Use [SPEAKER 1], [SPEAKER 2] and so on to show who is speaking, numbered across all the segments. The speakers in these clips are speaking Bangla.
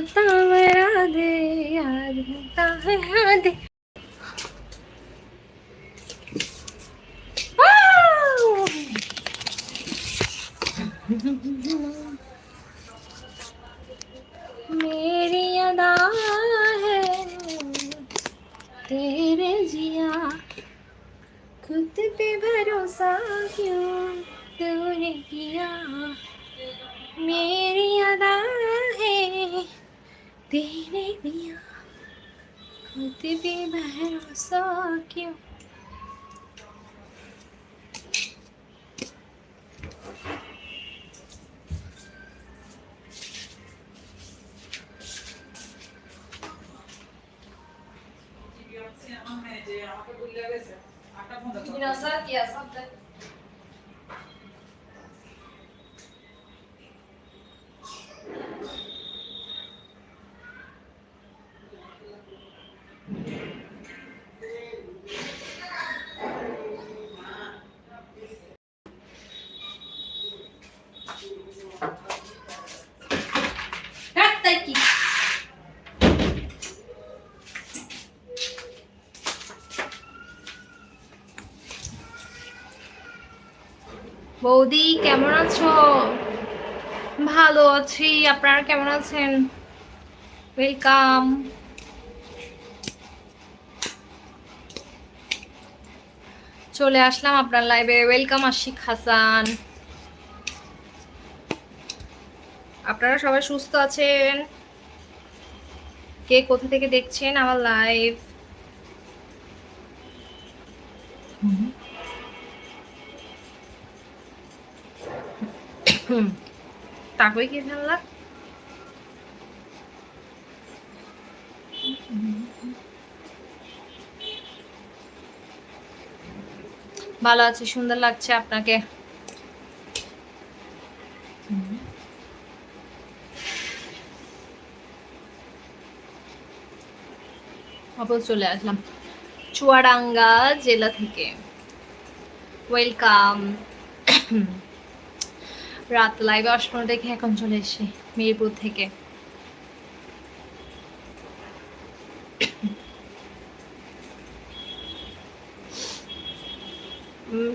[SPEAKER 1] लगता मेरा दे याद लगता है याद मेरी अदा है तेरे जिया। खुद पे भरोसा क्यों तूने किया? मेरी अदा है तेरे दिया खुद पे भरोसा क्यों কি বৌদি, কেমন আছো? ভালো আছি। আপনারা কেমন আছেন? ওয়েলকাম চলে আসলাম আপনার লাইভে ওয়েলকাম আশিক হাসান। আপনারা সবাই সুস্থ আছেন? কে কোথা থেকে দেখছেন আমার লাইভ তাকই কি ফেললা ভালো আছে, সুন্দর লাগছে আপনাকে। আবার চলে আসলাম। চুয়াডাঙ্গা জেলা থেকে। ওয়েলকাম। রাত লাইভে আসব দেখে এখন চলে এসে মিরপুর থেকে।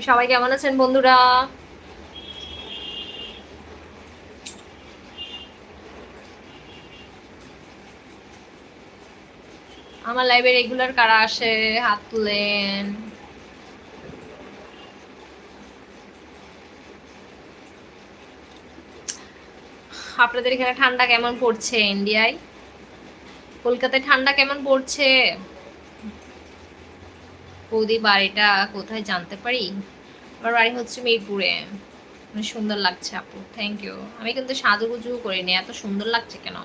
[SPEAKER 1] সবাই কেমন আছেন বন্ধুরা? আমার লাইভে রেগুলার কারা আসে? হাত তুলেন। আপনাদের এখানে ঠান্ডা কেমন পড়ছে ইন্ডিয়ায়? কলকাতায় ঠান্ডা কেমন পড়ছে? বৌদি, বাড়িটা কোথায় জানতে পারি? আমার বাড়ি হচ্ছে মিরপুরে। সুন্দর লাগছে আপু থ্যাংক ইউ আমি কিন্তু সাজুগুজু করিনি, এত সুন্দর লাগছে কেন?